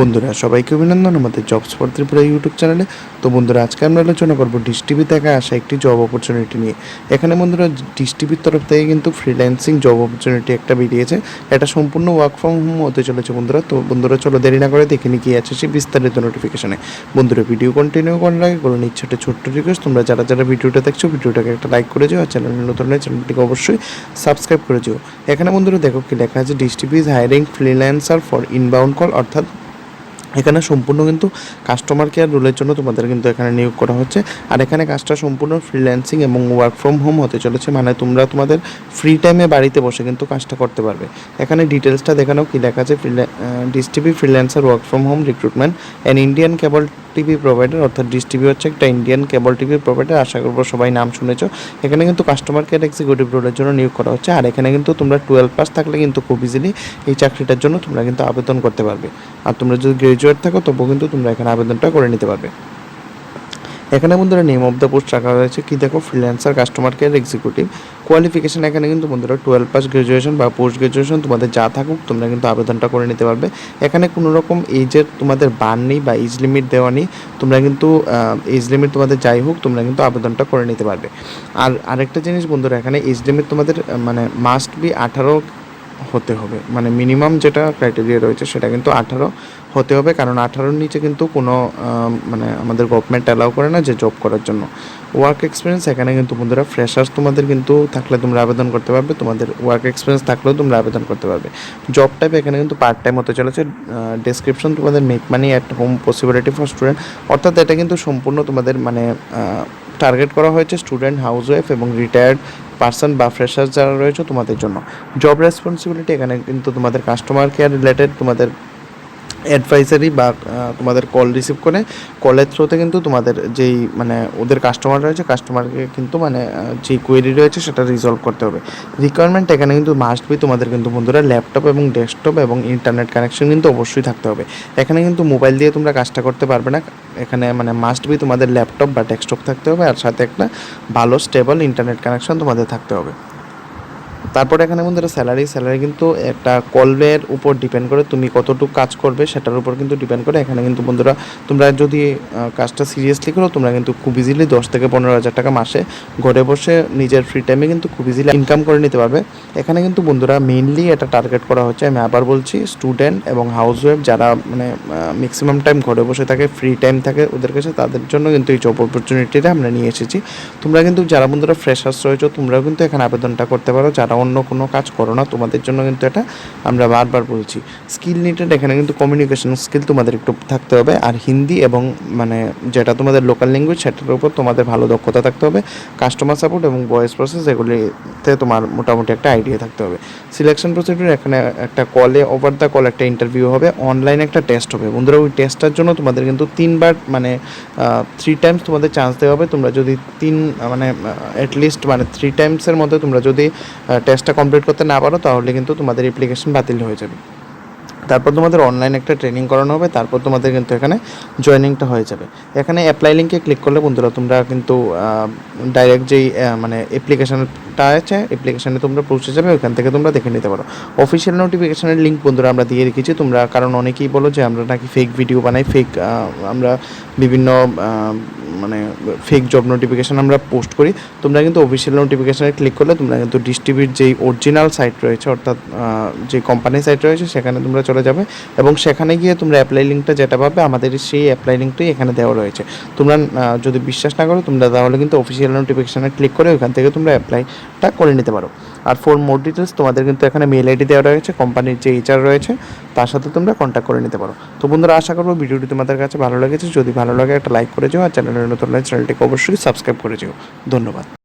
বন্ধুরা, সবাইকে অভিনন্দন আমাদের জবস ফর ত্রিপুরা ইউটিউব চ্যানেলে তো বন্ধুরা, আজকে আমরা আলোচনা করব ডিশ টিভি থেকে আসা একটি জব অপরচুনিটি নিয়ে। এখানে বন্ধুরা ডিশ টিভির তরফ থেকে কিন্তু ফ্রিল্যান্সিং জব অপরচুনিটি একটা বেরিয়েছে। এটা সম্পূর্ণ ওয়ার্ক ফ্রম হোম হতে চলেছে বন্ধুরা। তো বন্ধুরা, চলো দেরি না করে দেখে নিয়ে কি আছে সেই বিস্তারিত নোটিফিকেশনে বন্ধুরা ভিডিও কন্টিনিউ করার আগে কোনো ইচ্ছে একটা ছোট্ট রিকোয়েস্ট তোমরা যারা যারা ভিডিওটা দেখছ, ভিডিওটাকে একটা লাইক করে যাও আর চ্যানেল নতুন চ্যানেলটিকে অবশ্যই সাবস্ক্রাইব করে যাও এখানে বন্ধুরা, দেখো কি লেখা আছে। Dish TV is hiring freelancer for inbound call অর্থাৎ এখানে সম্পূর্ণ কিন্তু কাস্টমার কেয়ার রোলের জন্য তোমাদের কিন্তু এখানে নিয়োগ করা হচ্ছে। আর এখানে কাজটা সম্পূর্ণ ফ্রিল্যান্সিং এবং ওয়ার্ক ফ্রম হোম হতে চলেছে মানে তোমরা তোমাদের ফ্রি টাইমে বাড়িতে বসে কিন্তু কাজটা করতে পারবে। এখানে ডিটেলসটা দেখানো কি? লেখা আছে dish TV freelancer work from home recruitment and Indian cable TV provider অর্থাৎ ডিস টিভি হচ্ছে একটা ইন্ডিয়ান কেবল টিভি প্রোভাইডার আশা করব সবাই নাম শুনেছো। এখানে কিন্তু কাস্টমার কেয়ার এক্সিকিউটিভ রোলের জন্য নিয়োগ করা হচ্ছে। আর এখানে কিন্তু তোমরা টুয়েলভ পাস থাকলে কিন্তু খুব ইজিলি এই চাকরিটার জন্য তোমরা কিন্তু আবেদন করতে পারবে। আর তোমরা যদি গ্রাজুয়েট থাকো, তবুও কিন্তু তোমরা এখানে আবেদনটা করে নিতে পারবে। এখানে বন্ধুরা নেম অফ দ্য পোস্ট রাখা হয়েছে কি দেখো freelancer customer care executive qualification এখানে কিন্তু বন্ধুরা টুয়েলভ পাস গ্রাজুয়েশন বা পোস্ট গ্রাজুয়েশন তোমাদের যা থাকুক তোমরা কিন্তু আবেদনটা করে নিতে পারবে। এখানে কোনো রকম এজের তোমাদের বান নেই বা এজ লিমিট দেওয়া নেই। তোমরা কিন্তু এজ লিমিট তোমাদের যাই হোক, তোমরা কিন্তু আবেদনটা করে নিতে পারবে। আর আরেকটা জিনিস বন্ধুরা, এখানে এজ লিমিট তোমাদের মানে মাস্ট বি আঠারো হতে হবে। মানে মিনিমাম যেটা ক্রাইটেরিয়া রয়েছে সেটা কিন্তু আঠারো হতে হবে। কারণ আঠারোর নিচে কিন্তু কোনো মানে আমাদের গভর্নমেন্ট অ্যালাউ করে না যে জব করার জন্য। ওয়ার্ক এক্সপিরিয়েন্স এখানে কিন্তু বন্ধুরা ফ্রেশার্স তোমাদের কিন্তু থাকলে তোমরা আবেদন করতে পারবে। তোমাদের ওয়ার্ক এক্সপিরিয়েন্স থাকলেও তোমরা আবেদন করতে পারবে। জব টাইপ এখানে কিন্তু পার্ট টাইম হতে চলেছে। ডেসক্রিপশন তোমাদের make money at home possibility for student অর্থাৎ এটা কিন্তু সম্পূর্ণ তোমাদের মানে টার্গেট করা হয়েছে স্টুডেন্ট হাউস ওয়াইফ এবং রিটায়ার্ড পার্সন বা ফ্রেশার যারা রয়েছে তোমাদের জন্য। জব রেসপন্সিবিলিটি এখানে কিন্তু তোমাদের কাস্টমার কেয়ার রিলেটেড তোমাদের অ্যাডভাইজারি বা তোমাদের কল রিসিভ করে কলের থ্রুতে কিন্তু তোমাদের যেই মানে ওদের কাস্টমার রয়েছে কাস্টমারকে কিন্তু মানে যেই কোয়েরি রয়েছে সেটা রিজলভ করতে হবে। রিকোয়ারমেন্ট এখানে কিন্তু মাস্ট বি তোমাদের কিন্তু বন্ধুরা ল্যাপটপ এবং ডেস্কটপ এবং ইন্টারনেট কানেকশন কিন্তু অবশ্যই থাকতে হবে। এখানে কিন্তু মোবাইল দিয়ে তোমরা কাজটা করতে পারবে না। এখানে মানে মাস্ট বি তোমাদের ল্যাপটপ বা ডেস্কটপ থাকতে হবে, আর সাথে একটা ভালো স্টেবল ইন্টারনেট কানেকশন তোমাদের থাকতে হবে। তারপর এখানে বন্ধুরা স্যালারি স্যালারি কিন্তু একটা কলের উপর ডিপেন্ড করে তুমি কতটুকু কাজ করবে, সেটার উপর কিন্তু ডিপেন্ড করে। এখানে কিন্তু বন্ধুরা তোমরা যদি কাজটা সিরিয়াসলি করো, তোমরা কিন্তু খুব ইজিলি দশ থেকে পনেরো হাজার টাকা মাসে ঘরে বসে নিজের ফ্রি টাইমে কিন্তু খুব ইজিলি ইনকাম করে নিতে পারবে। এখানে কিন্তু বন্ধুরা মেইনলি এটা টার্গেট করা হচ্ছে, আমি আবার বলছি স্টুডেন্ট এবং হাউস ওয়াইফ যারা মানে ম্যাক্সিমাম টাইম ঘরে বসে থাকে ফ্রি টাইম থাকে ওদের কাছে, তাদের জন্য কিন্তু এই জব অপরচুনিটিটা আমরা নিয়ে এসেছি। তোমরা কিন্তু যারা বন্ধুরা ফ্রেশার্স রয়েছে, তোমরাও কিন্তু এখানে আবেদনটা করতে পারো। যারা অন্য কোনো কাজ করো না। তোমাদের জন্য কিন্তু এটা আমরা বারবার বলছি। স্কিল নিটেড এখানে কিন্তু কমিউনিকেশন স্কিল তোমাদের একটু থাকতে হবে। আর হিন্দি এবং মানে যেটা তোমাদের লোকাল ল্যাঙ্গুয়েজ সেটার উপর তোমাদের ভালো দক্ষতা থাকতে হবে। কাস্টমার সাপোর্ট এবং ভয়েস প্রসেস এগুলিতে তোমার মোটামুটি একটা আইডিয়া থাকতে হবে। সিলেকশন প্রসিডিউর এখানে একটা কলে ওভার দ্য কল একটা ইন্টারভিউ হবে। অনলাইনে একটা টেস্ট হবে। বন্ধুরা, ওই টেস্টটার জন্য তোমাদের কিন্তু তিনবার মানে থ্রি টাইমস তোমাদের চান্স দেওয়া হবে। তোমরা যদি তিন মানে অ্যাটলিস্ট মানে থ্রি টাইমসের মধ্যে তোমরা যদি টেস্টটা কমপ্লিট করতে না পারো, তাহলে কিন্তু তোমাদের অ্যাপ্লিকেশন বাতিল হয়ে যাবে। তারপর তোমাদের অনলাইন একটা ট্রেনিং করানো হবে, তারপর তোমাদের কিন্তু এখানে জয়েনিংটা হয়ে যাবে। এখানে অ্যাপ্লাই লিঙ্কে ক্লিক করলে বন্ধুরা তোমরা কিন্তু ডাইরেক্ট যেই মানে অ্যাপ্লিকেশনটা আছে অ্যাপ্লিকেশনে তোমরা পৌঁছে যাবে ওইখান থেকে তোমরা দেখে নিতে পারো। অফিসিয়াল নোটিফিকেশনের লিঙ্ক বন্ধুরা আমরা দিয়ে রেখেছি, তোমরা, কারণ অনেকেই বলো যে আমরা নাকি ফেক ভিডিও বানাই ফেক আমরা বিভিন্ন মানে ফেক জব নোটিফিকেশান আমরা পোস্ট করি। তোমরা কিন্তু অফিসিয়াল নোটিফিকেশানে ক্লিক করলে তোমরা কিন্তু ডিস্ট্রিবিউট যেই অরিজিনাল সাইট রয়েছে, অর্থাৎ যে কোম্পানির সাইট রয়েছে, সেখানে তোমরা চলে যাবে এবং সেখানে গিয়ে তোমরা অ্যাপ্লাই লিঙ্কটা যেটা পাবে, আমাদের সেই অ্যাপ্লাই লিঙ্কটাই এখানে দেওয়া রয়েছে। তোমরা যদি বিশ্বাস না করো, তোমরা তাহলে কিন্তু অফিসিয়াল নোটিফিকেশানে ক্লিক করে ওখান থেকে তোমরা অ্যাপ্লাইটা করে নিতে পারো। আর ফর মোর ডিটেলস তোমাদের কিন্তু এখানে মেল আইডি দেওয়া রয়েছে কোম্পানির যে এইচআর রয়েছে, তার সাথে তোমরা কন্ট্যাক্ট করে নিতে পারো। তো বন্ধুরা, আশা করব ভিডিওটি তোমাদের কাছে ভালো লেগেছে। যদি ভালো লাগে, একটা লাইক করে যাও আর চ্যানেলের নতুন চ্যানেলটিকে অবশ্যই সাবস্ক্রাইব করে যেও। ধন্যবাদ।